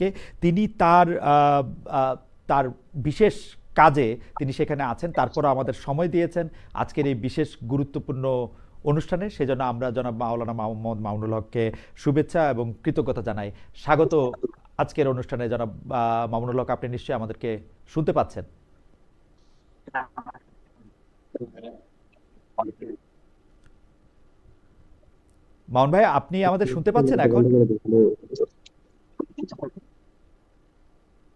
হককে তিনি তার তার বিশেষ কাজে তিনি সেখানে আছেন। তারপরও আমাদের সময় দিয়েছেন আজকের এই বিশেষ গুরুত্বপূর্ণ অনুষ্ঠানে। সেজন্য আমরা জনাব মাওলানা মোহাম্মদ মামুনুল হককে শুভেচ্ছা এবং কৃতজ্ঞতা জানাই। স্বাগত আজকের অনুষ্ঠানে জনাব মামুনুল হক, আপনি নিশ্চয়ই আমাদেরকে শুনতে পাচ্ছেন। মামুন ভাই, আপনি আমাদের শুনতে পাচ্ছেন এখন?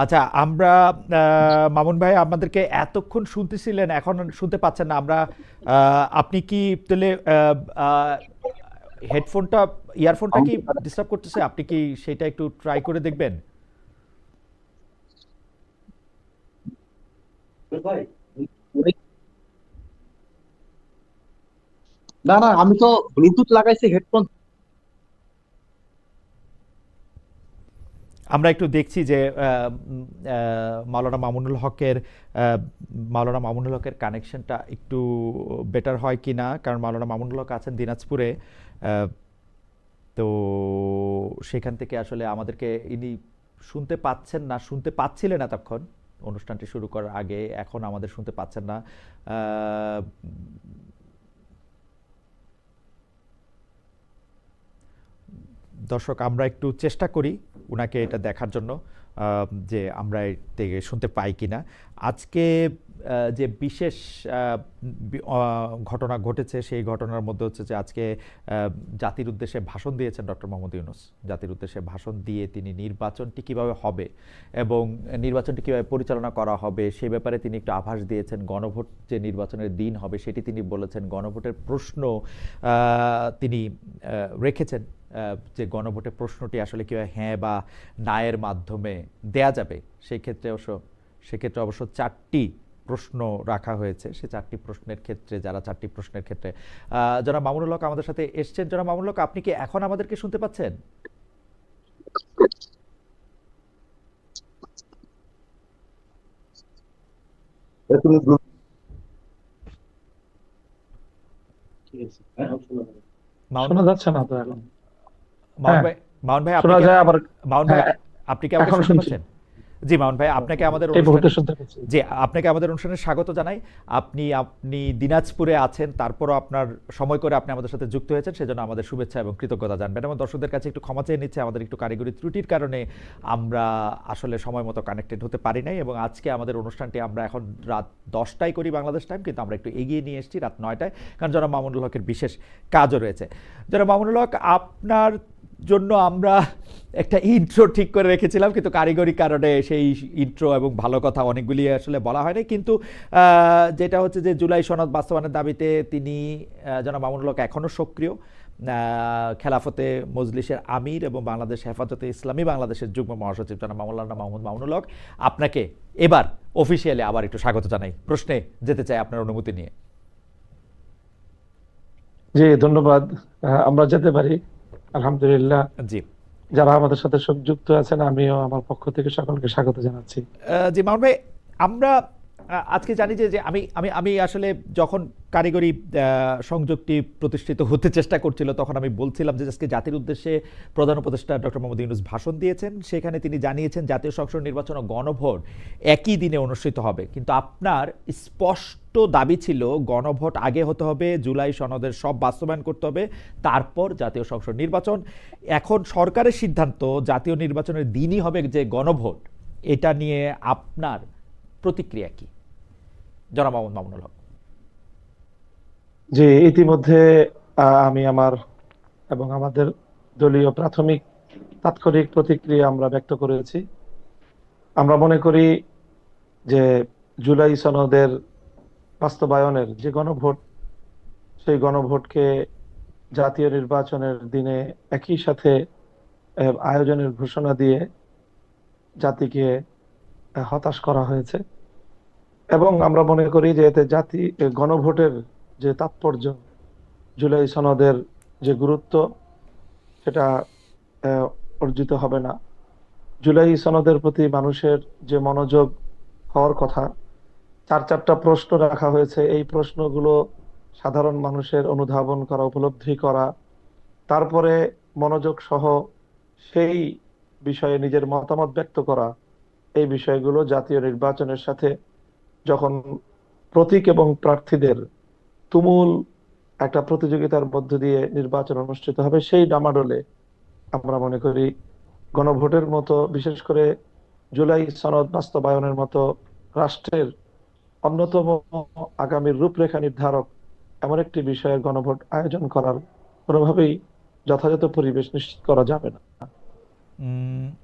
আচ্ছা আমরা মামুন ভাই আমাদেরকে এতক্ষণ শুনতেছিলেন এখন শুনতে পাচ্ছেন না। আমরা আপনি কি তাহলে হেডফোনটা ইয়ারফোনটা কি ডিস্টার্ব করতেছে? আপনি কি সেটা একটু ট্রাই করে দেখবেন? না না আমি তো ব্লুটুথ লাগাইছি হেডফোন আমরা একটু দেখছি যে মাওলানা মামুনুল হকের মাওলানা মামুনুল হকের কানেকশনটা একটু বেটার হয় কি না? কারণ মাওলানা মামুনুল হক আছেন দিনাজপুরে তো সেখান থেকে আসলে আমাদেরকে ইনি শুনতে পাচ্ছেন না, শুনতে পাচ্ছিলেন এতক্ষণ। অনুষ্ঠানটি শুরু করার আগে এখন আমাদের শুনতে পাচ্ছেন না। দর্শক, আমরা একটু চেষ্টা করি ওনাকে এটা দেখার জন্য যে আমরা থেকে শুনতে পাই কিনা। আজকে যে বিশেষ ঘটনা ঘটেছে, সেই ঘটনার মধ্যে হচ্ছে যে আজকে জাতির উদ্দেশ্যে ভাষণ দিয়েছেন ডক্টর মোহাম্মদ ইউনুস। জাতির উদ্দেশ্যে ভাষণ দিয়ে তিনি নির্বাচনটি কীভাবে হবে এবং নির্বাচনটি কীভাবে পরিচালনা করা হবে, সে ব্যাপারে তিনি একটু আভাস দিয়েছেন। গণভোট যে নির্বাচনের দিন হবে, সেটি তিনি বলেছেন। গণভোটের প্রশ্ন তিনি রেখেছেন। যে গণভোটের প্রশ্নটি আসলে কীভাবে হ্যাঁ বা নায়ের মাধ্যমে দেয়া যাবে, সেই ক্ষেত্রে অবশ্য সেক্ষেত্রে অবশ্য চারটি প্রশ্ন রাখা হয়েছে। সে চারটি প্রশ্নের ক্ষেত্রে, যারা চারটি প্রশ্নের ক্ষেত্রে জনাব মামুনুল হক আমাদের সাথে এসছেন। জনাব মামুনুল হক, আপনি কি এখন আমাদেরকে শুনতে পাচ্ছেন? শোনা যাচ্ছে না তো এখন? হ্যাঁ। ভাই মামুন ভাই শোনা যায় আবার মামুন ভাই হ্যাঁ, আপনি কি আমাকে শুনতে পাচ্ছেন? জি মামুন ভাই আপনাকে আমাদের জি আপনাকে আমাদের অনুষ্ঠানে স্বাগত জানাই। আপনি আপনি দিনাজপুরে আছেন তারপরও আপনার সময় করে আপনি আমাদের সাথে যুক্ত হয়েছেন সেজন্য আমাদের শুভেচ্ছা এবং কৃতজ্ঞতা জানবেন। এবং দর্শকদের কাছে একটু ক্ষমা চেয়ে নিচ্ছে আমাদের একটু কারিগরি ত্রুটির কারণে আমরা আসলে সময় মতো কানেক্টেড হতে পারি নাই। এবং আজকে আমাদের অনুষ্ঠানটি আমরা এখন রাত দশটায় করি বাংলাদেশ টাইম কিন্তু আমরা একটু এগিয়ে নিয়ে এসেছি রাত নয়টায়। কারণ জনাব মামুনুল হকের বিশেষ কাজও রয়েছে। জনাব মামুনুল হক আপনার জন্য আমরা একটা ইন্ট্রো ঠিক করে রেখেছিলাম কিন্তু কারিগরি কারণে সেই ইন্ট্রো এবং ভালো কথা অনেকগুলি আসলে বলা হয়নি। কিন্তু যেটা হচ্ছে যে জুলাই সনদ বাস্তবায়নের দাবিতে তিনি আহ, জনাব মামুনুল হক এখনও সক্রিয়। খেলাফতে মজলিসের আমির এবং বাংলাদেশ হেফাজতে ইসলামী বাংলাদেশের যুগ্ম মহাসচিব জনাব মামুল্লাহ মাহমুদ মামুনুল আপনাকে এবার অফিসিয়ালি আবার একটু স্বাগত জানাই। প্রশ্নে যেতে চাই আপনার অনুমতি নিয়ে। জি ধন্যবাদ। আমরা যেতে পারি। আলহামদুলিল্লাহ। জি। যারা আমাদের সাথে সংযুক্ত আছেন আমিও আমার পক্ষ থেকে সকলকে স্বাগত জানাচ্ছি। জি মামুন ভাই আমরা আজকে জানি যে আমি আমি আমি আসলে যখন কারিগরি সংযোগটি প্রতিষ্ঠিত হতে চেষ্টা করছিল, তখন আমি বলছিলাম যে, আজকে জাতির উদ্দেশ্যে প্রধান উপদেষ্টা ডক্টর মোহাম্মদ ইউনুস ভাষণ দিয়েছেন। সেখানে তিনি জানিয়েছেন, জাতীয় সংসদ নির্বাচন ও গণভোট একই দিনে অনুষ্ঠিত হবে। কিন্তু আপনার স্পষ্ট দাবি ছিল, গণভোট আগে হতে হবে, জুলাই সনদের সব বাস্তবায়ন করতে হবে, তারপর জাতীয় সংসদ নির্বাচন। এখন সরকারের সিদ্ধান্ত, জাতীয় নির্বাচনের দিনই হবে যে গণভোট। এটা নিয়ে আপনার প্রতিক্রিয়া কি? জনাব মোহাম্মদ মামুনুল হক। যে ইতিমধ্যে আমি আমার এবং আমাদের দলীয় প্রাথমিক তাৎক্ষণিক প্রতিক্রিয়া আমরা ব্যক্ত করেছি। আমরা মনে করি যে জুলাই সনদের বাস্তবায়নের যে গণভোট, সেই গণভোটকে জাতীয় নির্বাচনের দিনে একই সাথে আয়োজনের ঘোষণা দিয়ে জাতিকে হতাশ করা হয়েছে। এবং আমরা মনে করি যে এতে জাতি গণভোটের যে তাৎপর্য, জুলাই সনদের যে গুরুত্ব, সেটা অর্জিত হবে না। জুলাই সনদের প্রতি মানুষের যে মনোযোগ হওয়ার কথা, চার চারটা প্রশ্ন রাখা হয়েছে। এই প্রশ্নগুলো সাধারণ মানুষের অনুধাবন করা, উপলব্ধি করা, তারপরে মনোযোগ সহ সেই বিষয়ে নিজের মতামত ব্যক্ত করা, এই বিষয়গুলো জাতীয় নির্বাচনের সাথে যখন প্রতীক এবং প্রার্থীদের তুমুল একটা প্রতিযোগিতার মধ্য দিয়ে নির্বাচন অনুষ্ঠিত হবে, সেই ডামাডোলে আমরা মনে করি গণভোটের মতো, বিশেষ করে জুলাই সনদ বাস্তবায়নের মতো রাষ্ট্রের অন্যতম আগামীর রূপরেখা নির্ধারক এমন একটি বিষয়ে গণভোট আয়োজন করার কোনোভাবেই যথাযথ পরিবেশ নিশ্চিত করা যাবে না।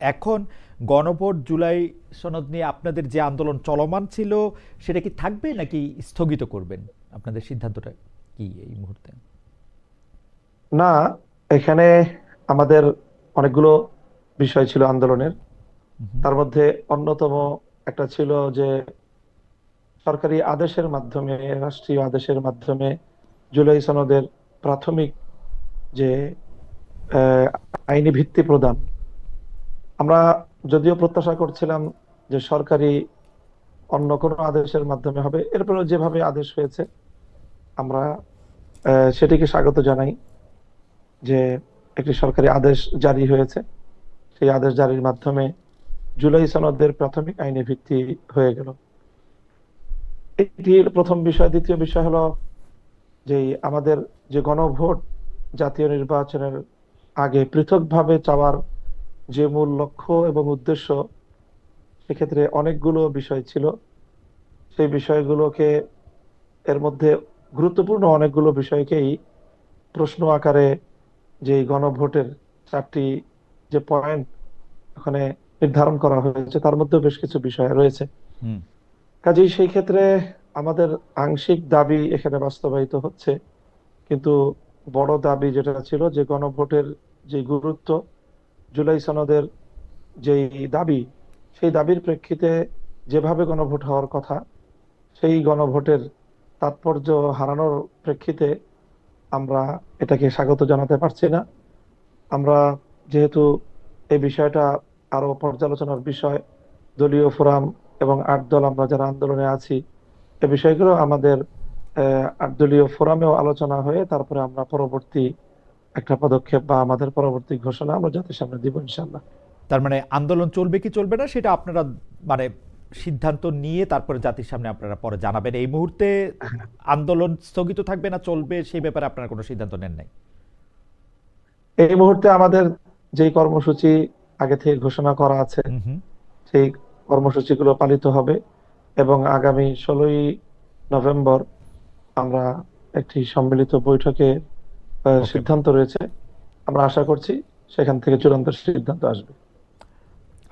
এখন গণভোট জুলাই সনদ নিয়ে আপনাদের যে আন্দোলন চলমান ছিল সেটা কি থাকবে নাকি স্থগিত করবেন? আপনাদের সিদ্ধান্তটা কি এই মুহূর্তে? না এখানে আমাদের অনেকগুলো বিষয় ছিল আন্দোলনের। তার মধ্যে অন্যতম একটা ছিল যে সরকারি আদেশের মাধ্যমে রাষ্ট্রীয় আদেশের মাধ্যমে জুলাই সনদের প্রাথমিক যে আহ, আইনি ভিত্তি প্রদান আমরা যদিও প্রত্যাশা করছিলাম যে সরকারি অন্য কোনো আদেশের মাধ্যমে হবে এরপরে যেভাবে আদেশ হয়েছে, আমরা সেটিকে স্বাগত জানাই যে একটি সরকারি আদেশ জারি হয়েছে। সেই আদেশ জারির মাধ্যমে জুলাই সনদের প্রাথমিক আইনে ভিত্তি হয়ে গেল। এটির প্রথম বিষয়, দ্বিতীয় বিষয় হলো যে আমাদের যে গণভোট জাতীয় নির্বাচনের আগে পৃথকভাবে চাওয়ার যে মূল লক্ষ্য এবং উদ্দেশ্য সেক্ষেত্রে অনেকগুলো বিষয় ছিল। সেই বিষয়গুলোকে এর মধ্যে গুরুত্বপূর্ণ অনেকগুলো বিষয়কেই প্রশ্ন আকারে যে গণভোটের চারটি যে পয়েন্ট ওখানে নির্ধারণ করা হয়েছে তার মধ্যে বেশ কিছু বিষয় রয়েছে। কাজেই সেই ক্ষেত্রে আমাদের আংশিক দাবি এখানে বাস্তবায়িত হচ্ছে। কিন্তু বড় দাবি যেটা ছিল যে গণভোটের যে গুরুত্ব জুলাই সনদের যেই দাবি, সেই দাবির প্রেক্ষিতে যেভাবে গণভোট হওয়ার কথা, সেই গণভোটের তাৎপর্য হারানোর প্রেক্ষিতে আমরা এটাকে স্বাগত জানাতে পারছি না। আমরা যেহেতু এই বিষয়টা আরও পর্যালোচনার বিষয়, দলীয় ফোরাম এবং আট দল আমরা যারা আন্দোলনে আছি, এ বিষয়গুলো আমাদের আট দলীয় ফোরামেও আলোচনা হয়ে তারপরে আমরা পরবর্তী একটা পদক্ষেপ বা আমাদের পরবর্তী ঘোষণা আমরা জাতির সামনে দিব ইনশাল্লাহ তার মানে আন্দোলন চলবে কি চলবে না সেটা আপনারা মানে সিদ্ধান্ত নিয়ে তারপরে জাতির সামনে আপনারা পরে জানাবেন। এই মুহূর্তে আন্দোলন স্থগিত থাকবে না চলবে সেই ব্যাপারে আপনারা কোনো সিদ্ধান্ত নেন নাই? এই মুহূর্তে আমাদের যেই কর্মসূচি আগে থেকে ঘোষণা করা আছে সেই কর্মসূচিগুলো পালিত হবে এবং আগামী ষোলোই নভেম্বর আমরা একটি সম্মিলিত বৈঠকে. সিদ্ধান্ত রয়েছে। আমরা আশা করছি সেখান থেকে চূড়ান্ত সিদ্ধান্ত আসবে।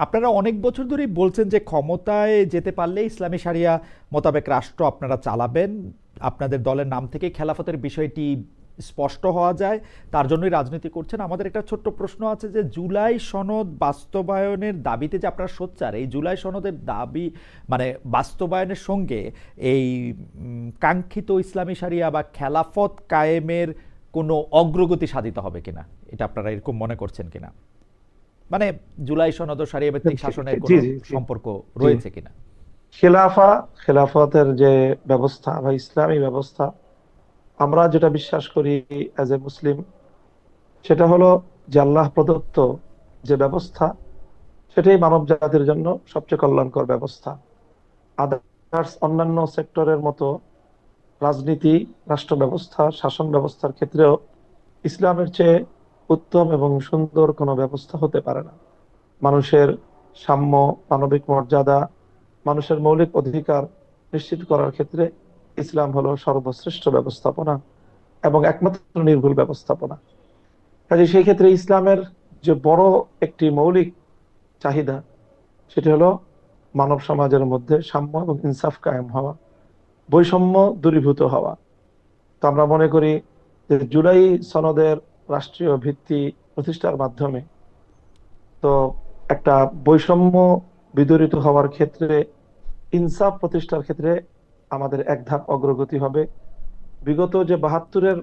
আপনারা অনেক বছর ধরেই বলছেন যে ক্ষমতায় যেতে পারলে ইসলামী সারিয়া মোতাবেক রাষ্ট্র আপনারা চালাবেন। আপনাদের দলের নাম থেকে খেলাফতের বিষয়টি স্পষ্ট হওয়া যায়। তার জন্যই রাজনীতি করছেন। আমাদের একটা ছোট্ট প্রশ্ন আছে যে জুলাই সনদ বাস্তবায়নের দাবিতে যে আপনারা সোচ্চার এই জুলাই সনদের দাবি মানে বাস্তবায়নের সঙ্গে এই কাঙ্ক্ষিত ইসলামী সারিয়া বা খেলাফত কায়েমের কোনো অগ্রগতি সাধিত হবে কিনা এটা আপনারা এরকম মনে করছেন কিনা? মানে জুলাই সনদ ও সারিয়া ভিত্তিক শাসনের কোনো। সম্পর্ক রয়েছে কিনা? খেলাফা খেলাফতের যে ব্যবস্থা বা ইসলামী ব্যবস্থা আমরা যেটা বিশ্বাস করি অ্যাজ এ মুসলিম সেটা হলো যে আল্লাহ প্রদত্ত যে ব্যবস্থা সেটাই মানব জাতির জন্য সবচেয়ে কল্যাণকর ব্যবস্থা। আদার্স অন্যান্য সেক্টরের মতো রাজনীতি রাষ্ট্র ব্যবস্থা শাসন ব্যবস্থার ক্ষেত্রেও ইসলামের চেয়ে উত্তম এবং সুন্দর কোনো ব্যবস্থা হতে পারে না। মানুষের সাম্য, মানবিক মর্যাদা, মানুষের মৌলিক অধিকার নিশ্চিত করার ক্ষেত্রে ইসলাম হলো সর্বশ্রেষ্ঠ ব্যবস্থাপনা এবং একমাত্র নির্ভুল ব্যবস্থাপনা। কাজে সেই ক্ষেত্রে ইসলামের যে বড় একটি মৌলিক চাহিদা, সেটি হলো মানব সমাজের মধ্যে সাম্য এবং ইনসাফ কায়েম হওয়া। বৈষম্য দূরীভূত হওয়া। তো আমরা মনে করি যে জুলাই সনদের রাষ্ট্রীয় ভিত্তি প্রতিষ্ঠার মাধ্যমে তো একটা বৈষম্য বিদরিত হওয়ার ক্ষেত্রে, ইনসাফ প্রতিষ্ঠার ক্ষেত্রে আমাদের এক ধাপ অগ্রগতি হবে। বিগত যে বাহাত্তরের